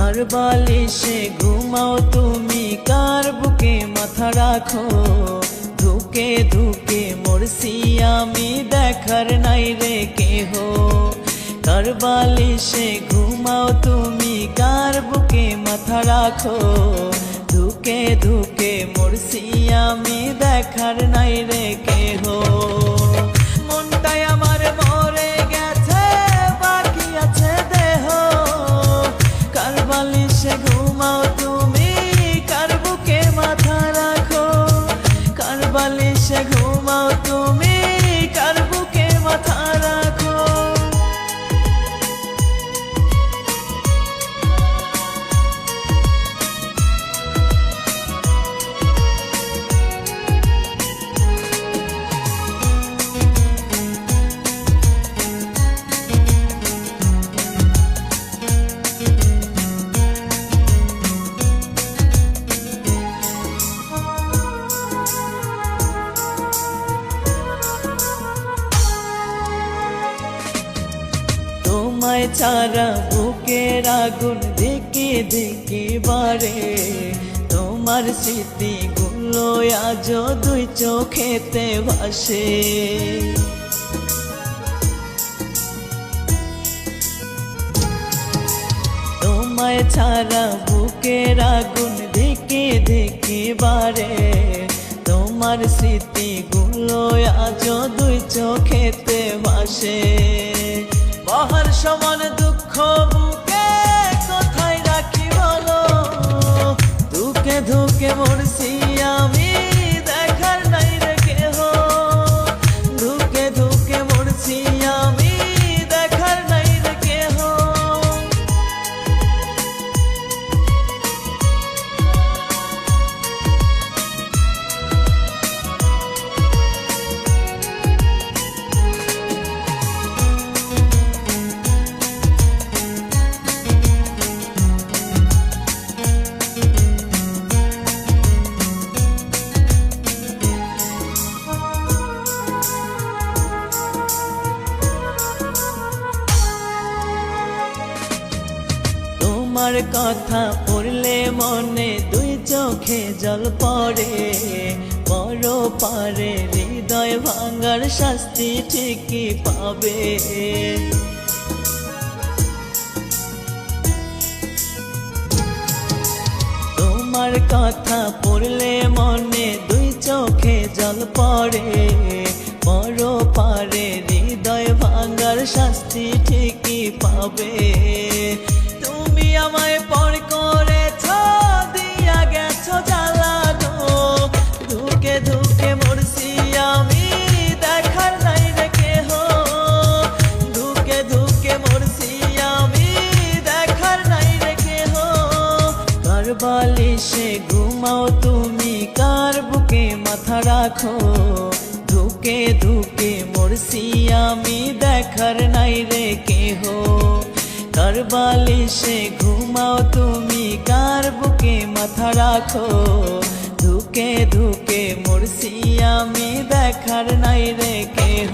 কার বালিশে ঘুমাও তুমি, কার বুকে মাথা রাখো? ধুকে ধুকে মরছি আমি, দেখার নাই রে কেহ। কার বালিশে ঘুমাও তুমি, কার বুকে মাথা রাখো? ধুকে ধুকে মরছি আমি, দেখার নাই রে ঘুমাও তুমি কার বুকে মাথা তোমায় ছাড়া বুকের আগুন দেখে দেখে বারে তোমার স্মৃতি গুলো আজ দুই চোখেতে ভাসে। তোমায় ছাড়া বুকের আগুন দেখে দেখে বারে তোমার স্মৃতি গুলো আজ দুই চোখেতে ভাসে। বহার সমান দুঃখ বুকে কোথায় রাখি বলো? দুঃখে ধুকে মরছি তোমার কথা পড়লে মনে দুই চোখে জল পড়ে। বড় পারে হৃদয় ভাঙার শাস্তি ঠিকই পাবে। তোমার কথা পড়লে মনে দুই চোখে জল পড়ে। বড় পারে হৃদয় ভাঙার শাস্তি ঠিকই পাবে। আমায় পর করেছ, দিয়া গেছো জ্বালা গো ধুকে ধুকে মরছি আমি, দেখার নাই রে কেহ। ধুকে ধুকে মরছি আমি, দেখার নাই রে কেহ। কার বালিশে ঘুমাও তুমি, কার বুকে মাথা রাখো। ধুকে ধুকে মরছি আমি, দেখার নাই রে কেহ। কার বালিশে ঘুমাও তুমি, কার বুকে মাথা রাখো? ধুকে ধুকে মরছি আমি, দেখার নাই রে কেহ।